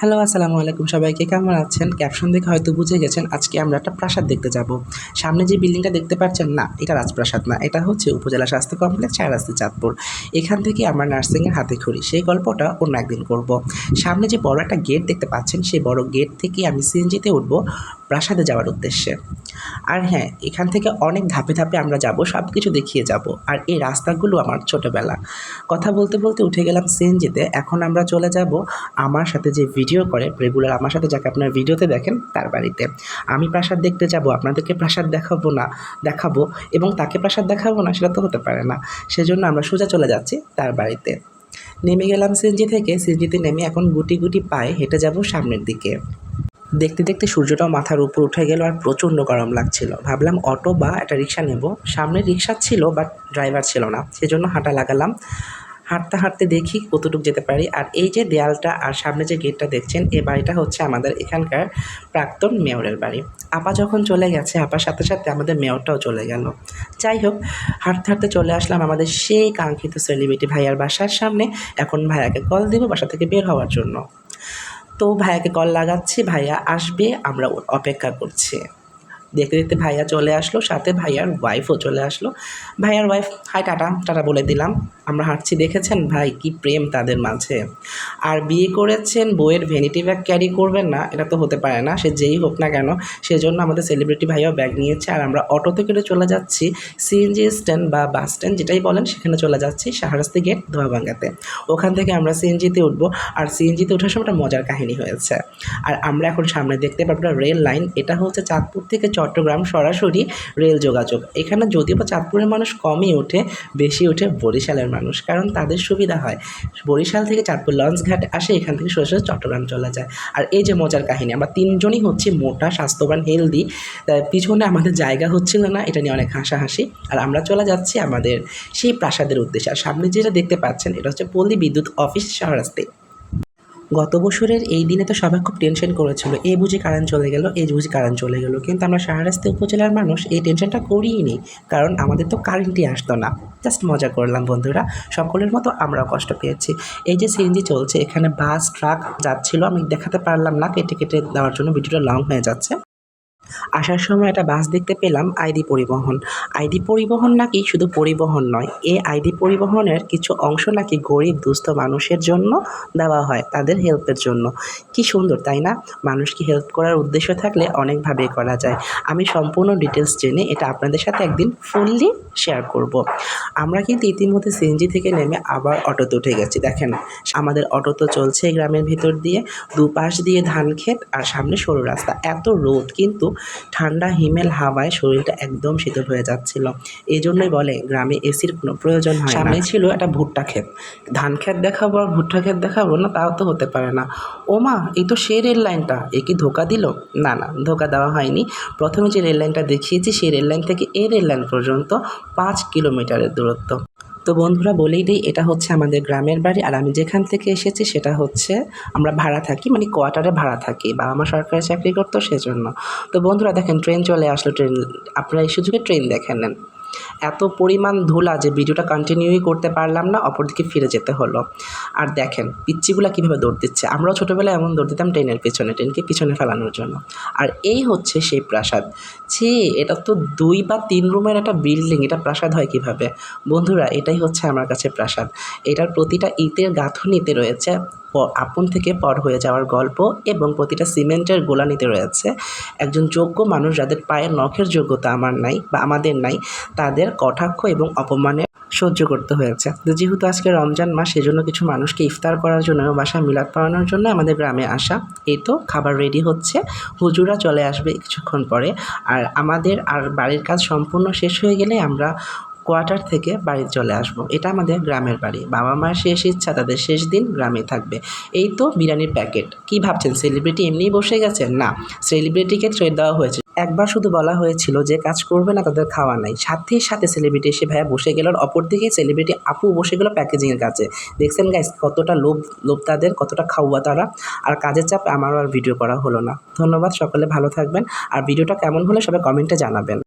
Hello, আসসালামু আলাইকুম সবাইকে। কেমন আছেন? ক্যাপশন দেখে হয়তো বুঝে গেছেন, আজকে আমরা একটা প্রাসাদ দেখতে যাব। সামনে যে বিল্ডিংটা দেখতে পাচ্ছেন, না, এটা রাজপ্রাসাদ না, এটা হচ্ছে উপজেলা স্বাস্থ্য কমপ্লেক্স চারাস্তি চাঁদপুর। এখান থেকে আমরা নার্সিংয়ের হাতে খড়ি সেই গল্পটা অন্য একদিন করব। সামনে যে বড় একটা গেট দেখতে পাচ্ছেন, সেই বড় গেট থেকে আমি সিএনজিতে উঠবো। প্রাসাদে যাওয়ার উদ্দেশ্যে। আর হ্যাঁ এখান থেকে অনেক ধাপে ধাপে আমরা যাব সব কিছু দেখিয়ে যাব। আর এই রাস্তাগুলো আমার ছোটোবেলা। কথা বলতে বলতে উঠে গেলাম সিএনজিতে। এখন আমরা চলে যাব আমার সাথে যে ভিডিও করে, রেগুলার আমার সাথে যাকে আপনার ভিডিওতে দেখেন, তার বাড়িতে। আমি প্রাসাদ দেখতে যাব, আপনাদেরকে প্রাসাদ দেখাবো না, দেখাবো এবং তাকে প্রাসাদ দেখাবো না, সেটা তো হতে পারে না। সেজন্য আমরা সোজা চলে যাচ্ছি তার বাড়িতে। নেমে গেলাম সিএনজি থেকে। সিএনজিতে নেমে এখন গুটি গুটি পায়ে হেঁটে যাব সামনের দিকে। দেখতে দেখতে সূর্যটাও মাথার উপর উঠে গেল আর প্রচণ্ড গরম লাগছিল। ভাবলাম অটো বা একটা রিক্সা নেব। সামনে রিক্সা ছিল বাট ড্রাইভার ছিল না। সেজন্য হাঁটা লাগালাম। হাঁটতে হাঁটতে দেখি কতটুকু যেতে পারি। আর এই যে দেয়ালটা আর সামনে যে গেটটা দেখছেন এই বাড়িটা হচ্ছে আমাদের এখানকার প্রাক্তন মেয়রের বাড়ি। আপা যখন চলে গেছে, আপার সাথে সাথে আমাদের মেয়রটাও চলে গেল। যাই হোক, হাঁটতে হাঁটতে চলে আসলাম আমাদের সেই কাঙ্ক্ষিত সেলিব্রিটি ভাইয়ার বাসার সামনে। এখন ভাইয়াকে কল দেবো বাসা থেকে বের হওয়ার জন্য। তো ভাইয়াকে কল লাগাচ্ছি ভাইয়া আসবে আমরা অপেক্ষা করছি। দেখতে দেখতে ভাইয়া চলে আসলো, সাথে ভাইয়ার ওয়াইফও চলে আসলো। ভাইয়ার ওয়াইফ হাই টাটা টাটা বলে দিলাম। আমরা হাঁটছি, দেখেছেন? ভাই, কি প্রেম তাদের মাঝে। আর বিয়ে করেছেন বইয়ের ভ্যানিটি ব্যাগ ক্যারি করবেন না, এটা তো হতে পারে না, সে যেই হোক না কেন। সেজন্য আমাদের সেলিব্রিটি ভাইয়াও ব্যাগ নিয়েছে, আর আমরা অটোতে করে চলে যাচ্ছি সিএনজি স্ট্যান্ড বা বাস স্ট্যান্ড যেটাই বলেন, সেখানে চলে যাচ্ছি, শাহরাস্তি গেট ধোয়াবাঙ্গাতে ওখান থেকে আমরা সিএনজিতে উঠবো, আর সিএনজিতে ওঠার সময় একটা মজার কাহিনী হয়েছে। আর আমরা এখন সামনে দেখতে পাবো রেল লাইন, এটা হচ্ছে চাঁদপুর থেকে চট্টগ্রাম সরাসরি রেল যোগাযোগ। এখানে যদিও বা চাঁদপুরের মানুষ কমই ওঠে, বেশি ওঠে বরিশালের মানুষ, কারণ তাদের সুবিধা হয়। বরিশাল থেকে চাঁদপুর লঞ্চ ঘাট আসে, এখান থেকে সরাসরি চট্টগ্রাম চলে যায়। আর এই যে মজার কাহিনী, আমরা তিনজনই হচ্ছে মোটা, স্বাস্থ্যবান হেলদি পিছনে আমাদের জায়গা হচ্ছিল না, এটা নিয়ে অনেক হাসাহাসি। আর আমরা চলে যাচ্ছি আমাদের সেই প্রাসাদের উদ্দেশ্যে। আর সামনে যেটা দেখতে পাচ্ছেন, এটা হচ্ছে পল্লী বিদ্যুৎ অফিস শাহরাস্তি। গত বছরের এই দিনে তো সবাই খুব টেনশন করেছিল। এ বুঝি কারেন্ট চলে গেল, এ বুঝি কারেন্ট চলে গেল। কিন্তু আমরা শাহরাস্তি উপজেলার মানুষ, এই টেনশনটা করিই নি। কারণ আমাদের তো কারেন্টই আসতো না। জাস্ট মজা করলাম, বন্ধুরা। সকলের মতো আমরাও কষ্ট পেয়েছি। এই যে সিএনজি চলছে, এখানে বাস ট্রাক যাচ্ছিল, আমি দেখাতে পারলাম না, কেটে কেটে দেওয়ার জন্য ভিডিওটা লং হয়ে যাচ্ছে। আসার সময় একটা বাস দেখতে পেলাম আইডি পরিবহন। আইডি পরিবহন নাকি শুধু পরিবহন নয়, এ আইডি পরিবহনের কিছু অংশ নাকি গরিব, দুস্থ মানুষের জন্য দেওয়া হয়, তাদের হেল্পের জন্য। কি সুন্দর, তাই না? মানুষকে হেল্প করার উদ্দেশ্য থাকলে অনেকভাবে করা যায়। আমি সম্পূর্ণ ডিটেলস জেনে এটা আপনাদের সাথে একদিন ফুললি শেয়ার করব। আমরা কিন্তু ইতিমধ্যে সিএনজি থেকে নেমে আবার অটোতে উঠে গেছি, দেখেন। আমাদের অটো তো চলছে গ্রামের ভিতর দিয়ে, দুপাশ দিয়ে ধান ক্ষেত আর সামনে সরু রাস্তা। এত রোদ কিন্তু ঠান্ডা, হিমেল হাওয়ায় শরীরটা একদম শীতল হয়ে যাচ্ছিল। এই জন্যই বলে, গ্রামে এসির কোনো প্রয়োজন হয় সামনে ছিল একটা ভুট্টা ক্ষেত। ধান ক্ষেত দেখাবো আর ভুট্টা ক্ষেত দেখাবো না, তাও তো হতে পারে না। ও মা, এই তো সে রেল লাইনটা। এ কি ধোকা দিল? না না, ধোকা দেওয়া হয়নি। প্রথমে যে রেল লাইনটা দেখিয়েছি সেই রেল লাইন থেকে এই রেল লাইন পর্যন্ত পাঁচ কিলোমিটারের দূরত্ব। তো বন্ধুরা বলেই দিই, এটা হচ্ছে আমাদের গ্রামের বাড়ি। আর আমি যেখান থেকে এসেছি সেটা হচ্ছে আমরা ভাড়া থাকি মানে কোয়ার্টারে ভাড়া থাকি, বাবা মা সরকারি চাকরি করতো সেজন্য। তো বন্ধুরা দেখেন, ট্রেন চলে আসলো, ট্রেন, আপনারা এই সুযোগে ট্রেন দেখে নেন। এত পরিমাণ ধুলা যে ভিডিওটা কন্টিনিউই করতে পারলাম না, অপরদিকে ফিরে যেতে হলো। আর দেখেন, পিচ্চিগুলা কীভাবে দৌড় দিচ্ছে। আমরাও ছোটোবেলায় এমন দৌড় দিতাম ট্রেনের পেছনে, ট্রেনকে পিছনে ফেলানোর জন্য। আর এই হচ্ছে সেই প্রাসাদ। ছি, এটা তো দুই বা তিন রুমের একটা বিল্ডিং এটা প্রাসাদ হয় কীভাবে? বন্ধুরা, এটাই হচ্ছে আমার কাছে প্রাসাদ। এটার প্রতিটা ইটের গাঁথনিতে রয়েছে আপন থেকে পর হয়ে যাওয়ার গল্প এবং প্রতিটা সিমেন্টের গোলানিতে রয়েছে। একজন যোগ্য মানুষ যাদের পায়ের নখের যোগ্যতা আমার নাই বা আমাদের নাই, তাদের কটাক্ষ এবং অপমানের সহ্য করতে হয়েছে। তো যেহেতু আজকে রমজান মাস, সেজন্য কিছু মানুষকে ইফতার করার জন্য বাসায় মিলাদ পড়ানোর জন্য আমাদের গ্রামে আসা। এই তো খাবার রেডি হচ্ছে। হুজুরা চলে আসবে কিছুক্ষণ পরে। আর আমাদের আর বাড়ির কাজ সম্পূর্ণ শেষ হয়ে গেলে আমরা কোয়ার্টার থেকে বাড়ি চলে আসব। এটা আমাদের গ্রামের বাড়ি। বাবা মার শেষ ইচ্ছা, তাদের শেষ দিন গ্রামে থাকবে। এই তো বিরিয়ানির প্যাকেট। কি ভাবছেন সেলিব্রিটি এমনিই বসে গেছে? না সেলিব্রিটিকে থ্রেড দেওয়া হয়েছে। একবার শুধু বলা হয়েছিল যে কাজ করবে না, তাদের খাওয়া নাই। সাথে সাথে সেলিব্রিটি এসে ভাইয়া বসে গেল অপর দিকে সেলিব্রিটি আপু বসে গেল প্যাকেজিংয়ের কাছে। দেখছেন গাইস কতটা লোভ লোভ তাদের, কতটা খাওয়া তারা। আর কাজের চাপে আমারও আর ভিডিও করা হলো না। ধন্যবাদ, সকলে ভালো থাকবেন। আর ভিডিওটা কেমন হলে সবাই কমেন্টে জানাবেন।